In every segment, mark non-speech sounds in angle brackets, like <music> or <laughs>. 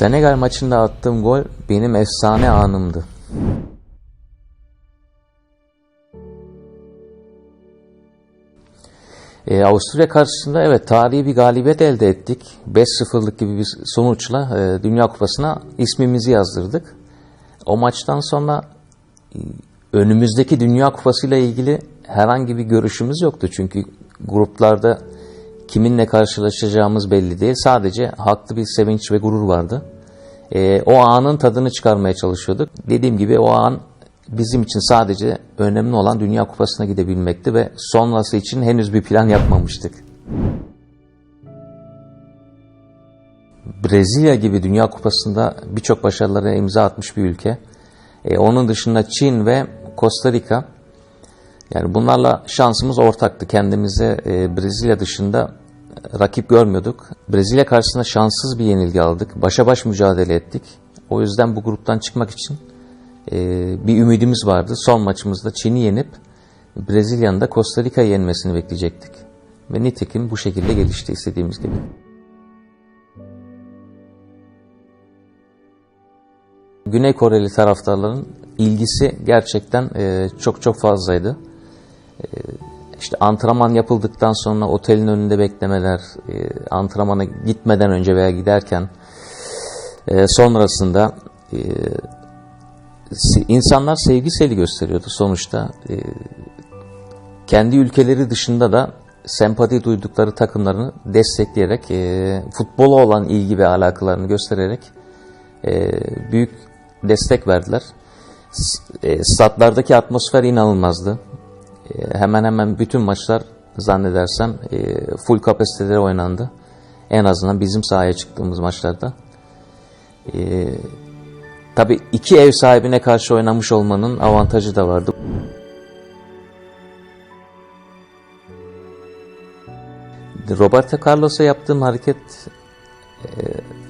Senegal maçında attığım gol benim efsane anımdı. Ee, Avusturya karşısında evet tarihi bir galibiyet elde ettik. 5-0'lık gibi bir sonuçla e, Dünya Kupası'na ismimizi yazdırdık. O maçtan sonra e, önümüzdeki Dünya Kupası ile ilgili herhangi bir görüşümüz yoktu. Çünkü gruplarda kiminle karşılaşacağımız belli değil. Sadece haklı bir sevinç ve gurur vardı. E, o anın tadını çıkarmaya çalışıyorduk. Dediğim gibi o an bizim için sadece önemli olan Dünya Kupası'na gidebilmekti ve sonrası için henüz bir plan yapmamıştık. Brezilya gibi Dünya Kupası'nda birçok başarılara imza atmış bir ülke. E, onun dışında Çin ve Costa Rica. Yani bunlarla şansımız ortaktı. Kendimize e, Brezilya dışında rakip görmüyorduk. Brezilya karşısında şanssız bir yenilgi aldık. Başa baş mücadele ettik. O yüzden bu gruptan çıkmak için e, bir ümidimiz vardı. Son maçımızda Çin'i yenip Brezilya'nın da Costa Rica'yı yenmesini bekleyecektik. Ve nitekim bu şekilde gelişti istediğimiz gibi. Güney Koreli taraftarların ilgisi gerçekten e, çok çok fazlaydı. E, işte antrenman yapıldıktan sonra otelin önünde beklemeler, e, antrenmana gitmeden önce veya giderken e, sonrasında e, insanlar sevgiseli gösteriyordu sonuçta. Kendi ülkeleri dışında da sempati duydukları takımlarını destekleyerek, futbola olan ilgi ve alakalarını göstererek büyük destek verdiler. E, statlardaki atmosfer inanılmazdı. Hemen hemen bütün maçlar zannedersem e, full kapasitelere oynandı. En azından bizim sahaya çıktığımız maçlarda. E, Tabii iki ev sahibine karşı oynamış olmanın avantajı da vardı. Roberto Carlos'a yaptığım hareket e,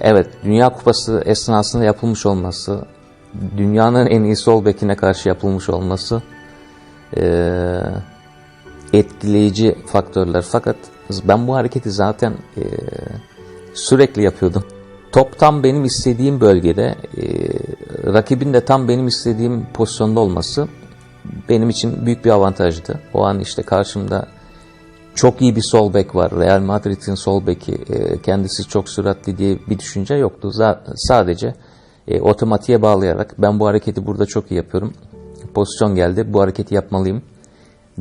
evet Dünya Kupası esnasında yapılmış olması, dünyanın en iyi sol bekine karşı yapılmış olması etkileyici faktörler. Fakat ben bu hareketi zaten e, sürekli yapıyordum. Top tam benim istediğim bölgede, e, rakibin de tam benim istediğim pozisyonda olması benim için büyük bir avantajdı. O an işte karşımda çok iyi bir sol bek var. Real Madrid'in sol beki e, kendisi çok süratli diye bir düşünce yoktu. Sadece e, otomatiğe bağlayarak ben bu hareketi burada çok iyi yapıyorum. Pozisyon geldi bu hareketi yapmalıyım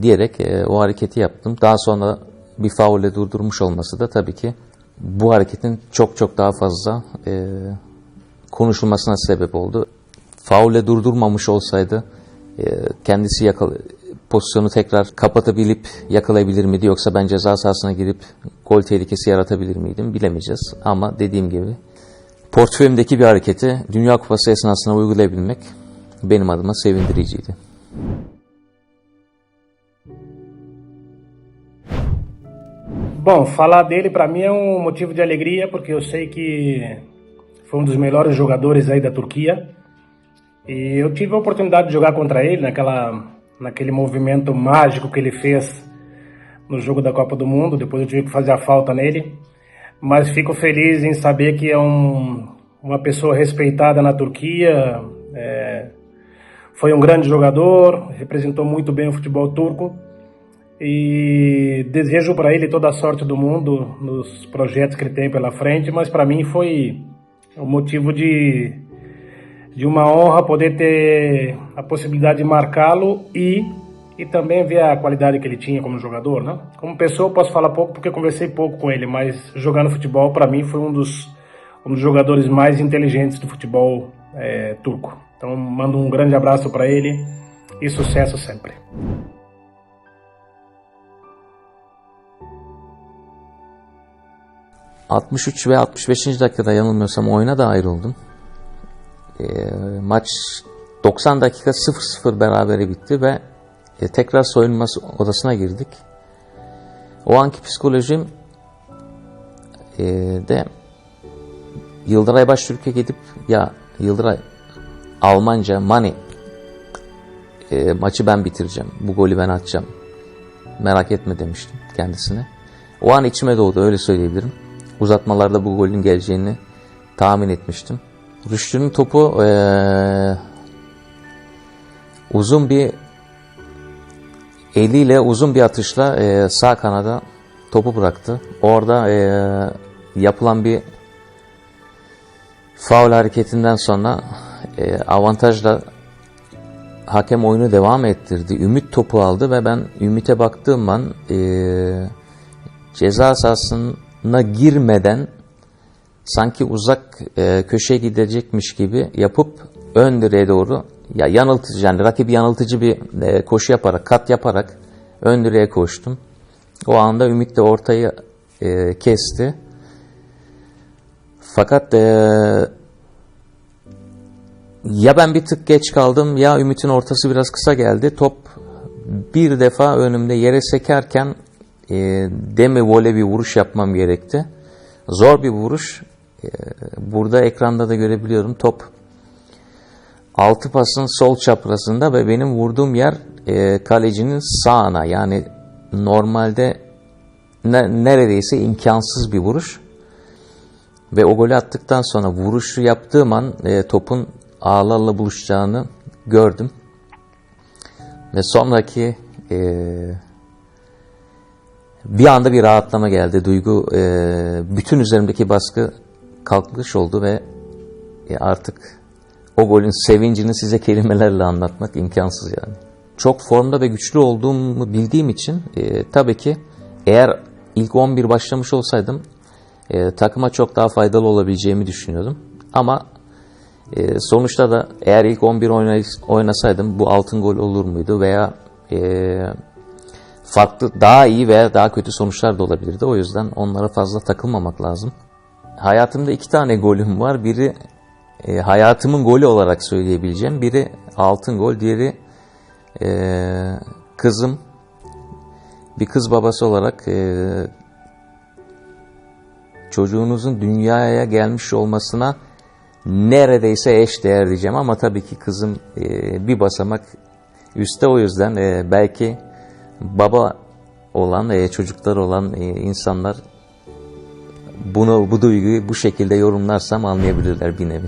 diyerek e, o hareketi yaptım. Daha sonra bir faulle durdurmuş olması da tabii ki bu hareketin çok çok daha fazla e, konuşulmasına sebep oldu. Faulle durdurmamış olsaydı e, kendisi yakal pozisyonu tekrar kapatabilip yakalayabilir miydi yoksa ben ceza sahasına girip gol tehlikesi yaratabilir miydim bilemeyeceğiz. Ama dediğim gibi portföyümdeki bir hareketi Dünya Kupası esnasında uygulayabilmek benim adıma sevindiriciydi. Bom, falar dele para mim é um motivo de alegria porque eu sei que foi um dos melhores jogadores aí da Turquia e eu tive a oportunidade de jogar contra ele naquela naquele movimento mágico que ele fez no jogo da Copa do Mundo. Depois eu tive que fazer a falta nele, mas fico feliz em saber que é um, uma pessoa respeitada na Turquia. é, foi um grande jogador, representou muito bem o futebol turco e desejo para ele toda a sorte do mundo nos projetos que ele tem pela frente, mas para mim foi um motivo de, de uma honra poder ter a possibilidade de marcá-lo e, e também ver a qualidade que ele tinha como jogador. Né? Como pessoa, posso falar pouco porque conversei pouco com ele, mas jogando futebol, para mim, foi um dos, um dos jogadores mais inteligentes do futebol eh, turco. Então, mando um grande abraço para ele e sucesso sempre. 63 ve 65. dakikada yanılmıyorsam oyuna da ayrıldım. E, maç 90 dakika 0-0 berabere bitti ve e, tekrar soyunma odasına girdik. O anki psikolojim e, de Yıldıray Baştürk'e gidip ya Yıldıray Almanca money e, maçı ben bitireceğim. Bu golü ben atacağım. Merak etme demiştim kendisine. O an içime doğdu öyle söyleyebilirim. Uzatmalarda bu golün geleceğini tahmin etmiştim. Rüştü'nün topu eee, uzun bir eliyle uzun bir atışla eee, sağ kanada topu bıraktı. Orada eee, yapılan bir faul hareketinden sonra eee, avantajla hakem oyunu devam ettirdi. Ümit topu aldı ve ben Ümit'e baktığım an eee, ceza sahasına girmeden sanki uzak e, köşeye gidecekmiş gibi yapıp ön direğe doğru ya yanıltıcı yani rakibi yanıltıcı bir e, koşu yaparak kat yaparak ön direğe koştum. O anda Ümit de ortayı e, kesti. Fakat e, ya ben bir tık geç kaldım ya Ümit'in ortası biraz kısa geldi. Top bir defa önümde yere sekerken e, demi vole bir vuruş yapmam gerekti. Zor bir vuruş. E, burada ekranda da görebiliyorum. Top altı pasın sol çaprazında ve benim vurduğum yer e, kalecinin sağına. Yani normalde ne- neredeyse imkansız bir vuruş. Ve o golü attıktan sonra vuruşu yaptığım an e, topun ağlarla buluşacağını gördüm. Ve sonraki e, bir anda bir rahatlama geldi. Duygu, e, bütün üzerimdeki baskı kalkmış oldu ve e, artık o golün sevincini size kelimelerle anlatmak imkansız yani. Çok formda ve güçlü olduğumu bildiğim için e, tabii ki eğer ilk 11 başlamış olsaydım e, takıma çok daha faydalı olabileceğimi düşünüyordum. Ama e, sonuçta da eğer ilk 11 oynay- oynasaydım bu altın gol olur muydu veya e, farklı daha iyi veya daha kötü sonuçlar da olabilirdi. O yüzden onlara fazla takılmamak lazım. Hayatımda iki tane golüm var. Biri e, hayatımın golü olarak söyleyebileceğim. Biri altın gol, diğeri e, kızım. Bir kız babası olarak e, çocuğunuzun dünyaya gelmiş olmasına neredeyse eş değer diyeceğim ama tabii ki kızım e, bir basamak üstte o yüzden e, belki baba olan e, çocuklar olan insanlar bunu bu duyguyu bu şekilde yorumlarsam anlayabilirler bir nevi.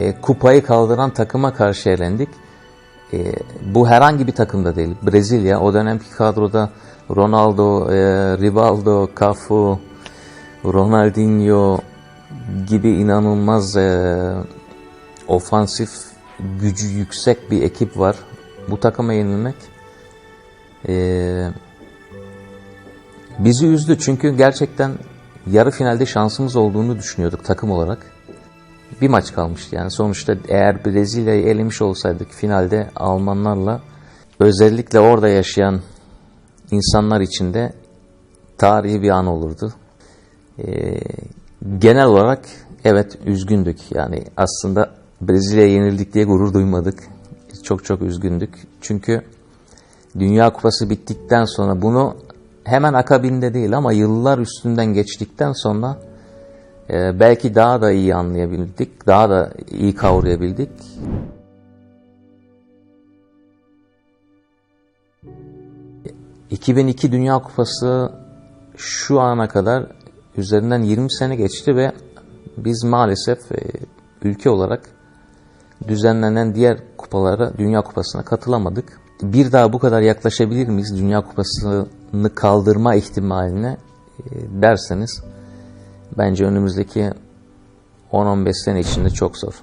E, kupayı kaldıran takıma karşı elendik. E, bu herhangi bir takımda değil. Brezilya o dönemki kadroda Ronaldo, e, Rivaldo, Cafu, Ronaldinho gibi inanılmaz e, ofansif gücü yüksek bir ekip var. Bu takıma yenilmek e, bizi üzdü çünkü gerçekten yarı finalde şansımız olduğunu düşünüyorduk takım olarak. Bir maç kalmıştı yani sonuçta eğer Brezilya'yı elemiş olsaydık finalde Almanlarla özellikle orada yaşayan insanlar için de tarihi bir an olurdu. Ee, genel olarak evet üzgündük. Yani aslında Brezilya'ya yenildik diye gurur duymadık. Çok çok üzgündük. Çünkü Dünya Kupası bittikten sonra bunu hemen akabinde değil ama yıllar üstünden geçtikten sonra e, belki daha da iyi anlayabildik, daha da iyi kavrayabildik. ...2002 Dünya Kupası şu ana kadar üzerinden 20 sene geçti ve biz maalesef e, ülke olarak düzenlenen diğer kupalara, Dünya Kupası'na katılamadık. Bir daha bu kadar yaklaşabilir miyiz Dünya Kupası'nı kaldırma ihtimaline e, derseniz bence önümüzdeki 10-15 sene içinde çok zor.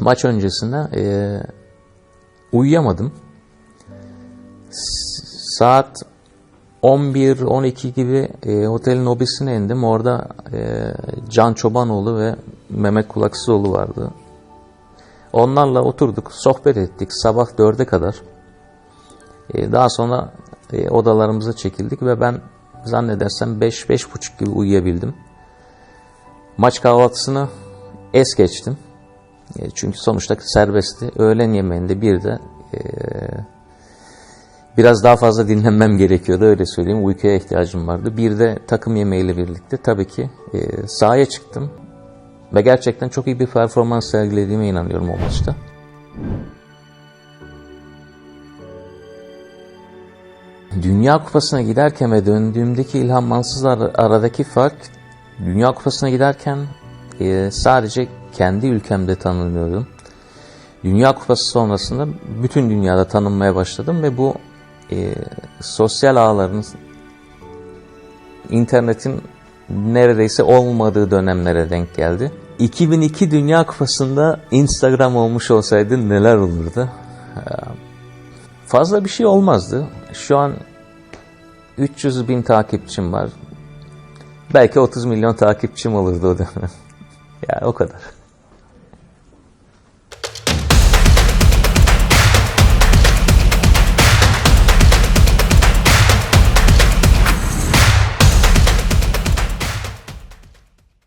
Maç öncesinde e, uyuyamadım. Saat 11-12 gibi e, otelin lobisine indim. Orada e, Can Çobanoğlu ve Mehmet Kulaksızoğlu vardı. Onlarla oturduk, sohbet ettik sabah 4'e kadar. E, daha sonra e, odalarımıza çekildik ve ben zannedersem 5-5.30 gibi uyuyabildim. Maç kahvaltısını es geçtim. E, çünkü sonuçta serbestti. Öğlen yemeğinde bir de e, biraz daha fazla dinlenmem gerekiyordu öyle söyleyeyim. Uykuya ihtiyacım vardı. Bir de takım yemeğiyle birlikte tabii ki e, sahaya çıktım. Ve gerçekten çok iyi bir performans sergilediğime inanıyorum o maçta. Dünya Kupası'na giderken ve döndüğümdeki İlhan Mansız ar- aradaki fark, Dünya Kupası'na giderken sadece kendi ülkemde tanınıyordum. Dünya Kupası sonrasında bütün dünyada tanınmaya başladım ve bu e, sosyal ağların, internetin neredeyse olmadığı dönemlere denk geldi. 2002 Dünya Kupası'nda Instagram olmuş olsaydı neler olurdu? Ee, Fazla bir şey olmazdı. Şu an 300 bin takipçim var. Belki 30 milyon takipçim olurdu o dönem. <laughs> ya o kadar.